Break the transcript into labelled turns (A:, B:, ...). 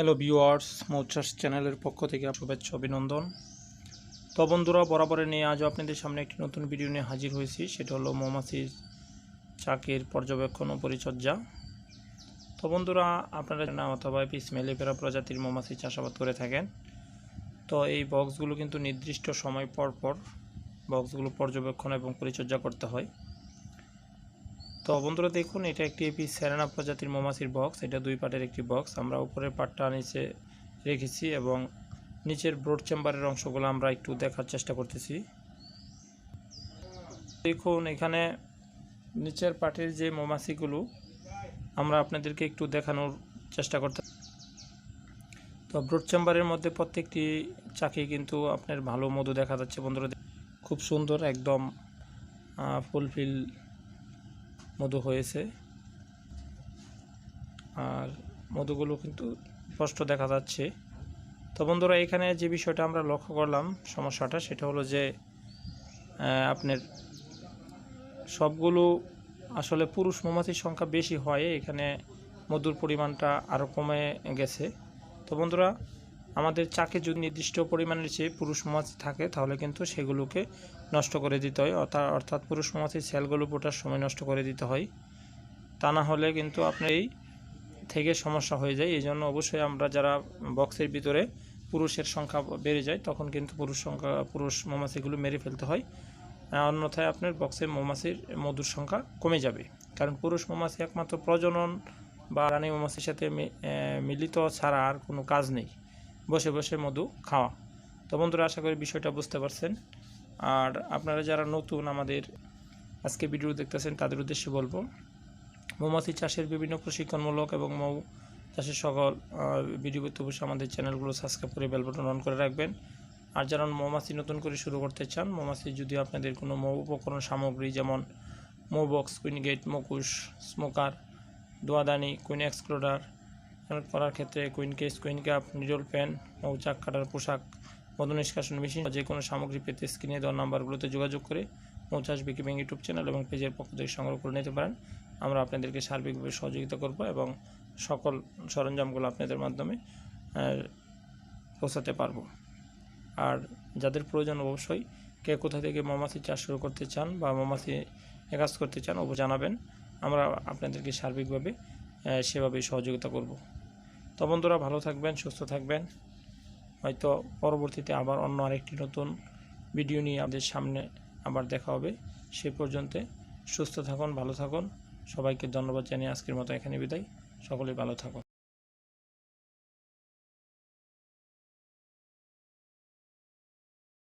A: Hello viewers মৌচাস চ্যানেলের পক্ষ থেকে শুভেচ্ছা, অভিনন্দন। তো বন্ধুরা, বরাবরের নিয়ে আজও আপনাদের সামনে একটি নতুন ভিডিও নিয়ে হাজির হয়েছি। সেটা হলো মৌমাছির চাকের পর্যবেক্ষণ ও পরিচর্যা। তো বন্ধুরা, আপনারা না অথবা পিস মেলিপেরা প্রজাতির মৌমাছি চাষাবাদ করে থাকেন। তো এই বক্সগুলো কিন্তু নির্দিষ্ট সময় পর পর বক্সগুলো পর্যবেক্ষণ এবং পরিচর্যা করতে হয়। তো বন্ধুরা দেখুন, এটা একটি এপি সেরেনা প্রজাতির মৌমাছির বক্স এটা দুই পার্টের একটি বক্স আমরা উপরের পার্টটা নিচে রেখেছি এবং নিচের ব্রড চেম্বারের অংশগুলো আমরা একটু দেখার চেষ্টা করতেছি। দেখুন, এখানে নিচের পার্টের যে মৌমাছিগুলো, আমরা আপনাদেরকে একটু দেখানোর চেষ্টা করতে তো ব্রড চেম্বারের মধ্যে প্রত্যেকটি চাকি কিন্তু আপনার ভালো মধু দেখা যাচ্ছে বন্ধুরা। খুব সুন্দর, একদম ফুলফিল মধু হয়েছে। আর মধুগুলো কিন্তু স্পষ্ট দেখা যাচ্ছে। তো বন্ধুরা, এখানে যে বিষয়টা আমরা লক্ষ্য করলাম সমস্যাটা, সেটা হলো যে আপনার সবগুলো আসলে পুরুষ মৌমাছির সংখ্যা বেশি হয়। এখানে মধুর পরিমাণটা আরও কমে গেছে। তো বন্ধুরা আমাদের চাকে যদি নির্দিষ্ট পরিমাণের চেয়ে পুরুষ মৌমাছি থাকে, তাহলে কিন্তু সেগুলোকে নষ্ট করে দিতে হয়। অর্থাৎ অর্থাৎ পুরুষ মৌমাছির সেলগুলো ফোটার সময় নষ্ট করে দিতে হয়। তা না হলে কিন্তু আপনার এই থেকে সমস্যা হয়ে যায়। এই জন্য অবশ্যই আমরা যারা বক্সের ভিতরে পুরুষের সংখ্যা বেড়ে যায়, তখন কিন্তু পুরুষ সংখ্যা, পুরুষ মৌমাছিগুলো মেরে ফেলতে হয়। অন্যথায় আপনার বক্সে মৌমাছির মধুর সংখ্যা কমে যাবে। কারণ পুরুষ মৌমাছি একমাত্র প্রজনন বা রানী মৌমাছির সাথে মিলিত ছাড়া আর কোনো কাজ নেই। বসে বসে মধু খাওয়া। তো বন্ধুরা, আশা করি বিষয়টা বুঝতে পারছেন। আর আপনারা যারা নতুন আমাদের আজকে ভিডিও দেখতেছেন, তাদের উদ্দেশ্যে বলব, মৌমাছি চাষের বিভিন্ন প্রশিক্ষণমূলক এবং মৌ চাষের সকল ভিডিও পেতে অবশ্যই আমাদের চ্যানেলগুলো সাবস্ক্রাইব করে বেল বাটন অন করে রাখবেন। আর যারা মৌমাছি নতুন করে শুরু করতে চান, মৌমাছি যদি আপনাদের কোনো মৌ উপকরণ সামগ্রী যেমন মৌ বক্স কুইন গেট মকুশ, স্মোকার, দোয়াদানি, কুইন এক্সক্লোডার করার ক্ষেত্রে queen case queen cup needle pen মৌচাক কাটার পোশাক মধু নিষ্কাশন মেশিন যে কোনো সামগ্রী পেতে স্ক্রিনে দেওয়া নাম্বারগুলোতে যোগাযোগ করে মৌচাষ বিকি ব্যাংক ইউটিউব চ্যানেল এবং পেজের পক্ষ থেকে সংগ্রহ করে নিতে পারেন। আমরা আপনাদেরকে সার্বিকভাবে সহযোগিতা করব এবং সকল সরঞ্জামগুলো আপনাদের মাধ্যমে পৌঁছাতে পারব। আর যাদের প্রয়োজন অবশ্যই কে কোথা থেকে মৌমাছি চাষ শুরু করতে চান বা মৌমাছি কাজ করতে চান ও জানাবেন। আমরা আপনাদেরকে সার্বিকভাবে আহ, সেভাবেই সহযোগিতা করব। তো বন্ধুরা ভালো থাকবেন, সুস্থ থাকবেন। হয়তো পরবর্তীতে আবার অন্য আরেকটি নতুন ভিডিও নিয়ে আমাদের সামনে আবার দেখা হবে। সে পর্যন্ত সুস্থ থাকুন, ভালো থাকুন। সবাইকে ধন্যবাদ জানিয়ে আজকের মতো এখানে বিদায়। সকলে ভালো থাকুন।